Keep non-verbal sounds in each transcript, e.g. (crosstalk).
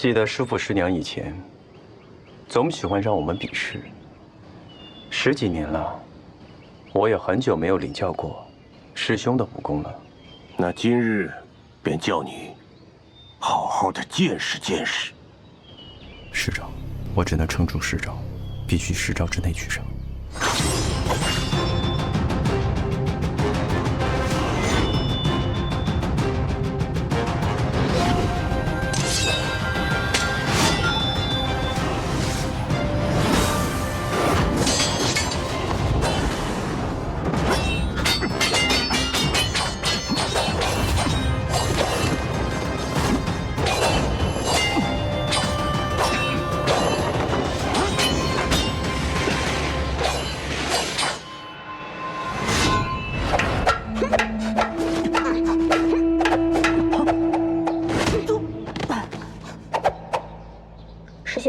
记得师傅师娘以前总喜欢让我们比试。十几年了，我也很久没有领教过师兄的武功了。那今日便叫你好好的见识见识。师长，我只能撑住十招，必须十招之内取胜。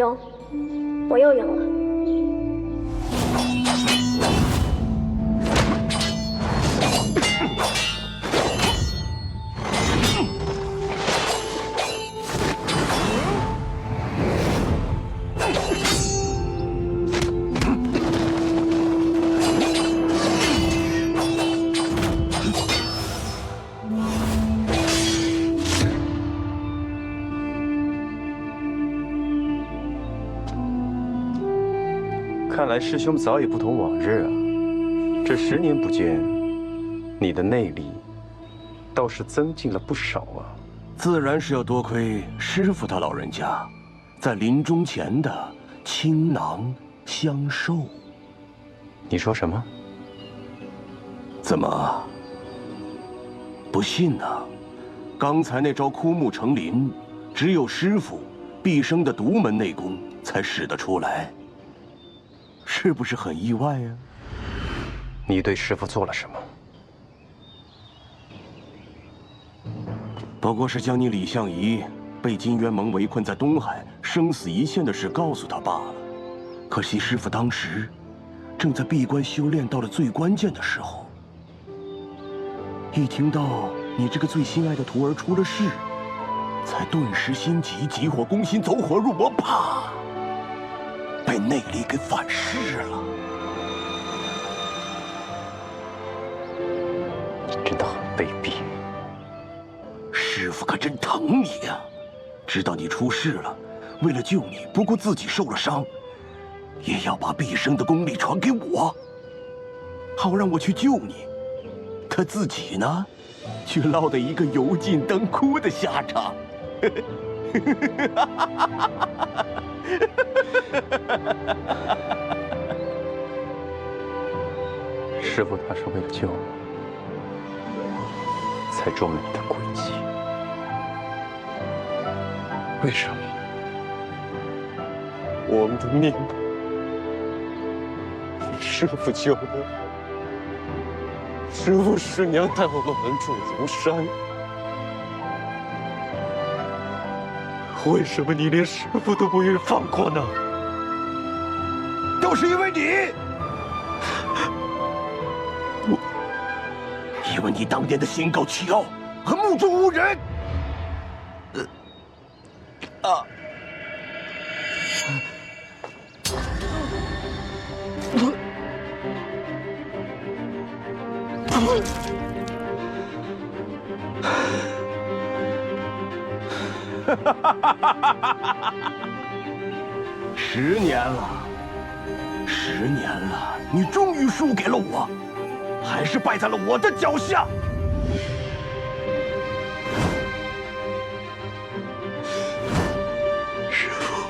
师兄，我又赢了。看来师兄早已不同往日啊！这十年不见，你的内力倒是增进了不少啊！自然是要多亏师傅他老人家，在临终前的倾囊相授。你说什么？怎么不信呢？刚才那招枯木成林，只有师傅毕生的独门内功才使得出来。是不是很意外呀？你对师傅做了什么？不过是将你李相夷被金渊盟围困在东海，生死一线的事告诉他罢了。可惜师傅当时正在闭关修炼，到了最关键的时候，一听到你这个最心爱的徒儿出了事，才顿时心急，急火攻心，走火入魔，啪！被内力给反噬了，你真的很卑鄙。师傅可真疼你呀！知道你出事了，为了救你，不顾自己受了伤，也要把毕生的功力传给我，好让我去救你。他自己呢，却落得一个油尽灯枯的下场。(laughs) (laughs) 师傅他是为了救我，才中了你的诡计。为什么？我们的命师傅救的，师傅师娘带我们门主如山。为什么你连师傅都不愿放过呢？都是因为你，我，因为你当年的心高气傲和目中无人。呃，啊，十年了，十年了，你终于输给了我，还是败在了我的脚下。师傅，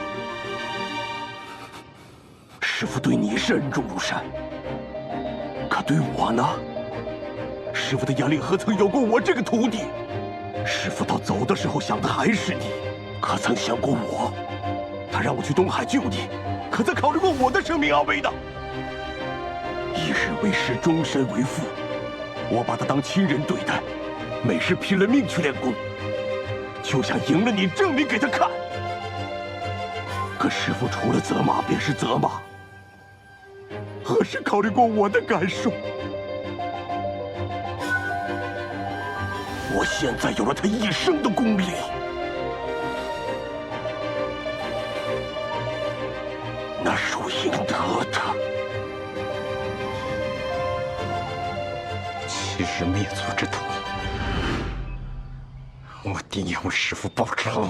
师傅对你是恩重如山，可对我呢？师傅的眼里何曾有过我这个徒弟？师傅到走的时候想的还是你，可曾想过我？他让我去东海救你，可曾考虑过我的生命安危呢？一日为师，终身为父，我把他当亲人对待，每日拼了命去练功，就想赢了你，证明给他看。可师傅除了责骂便是责骂，何时考虑过我的感受？我现在有了他一生的功力。那是我应得的欺师灭祖之徒我定要为师父报仇。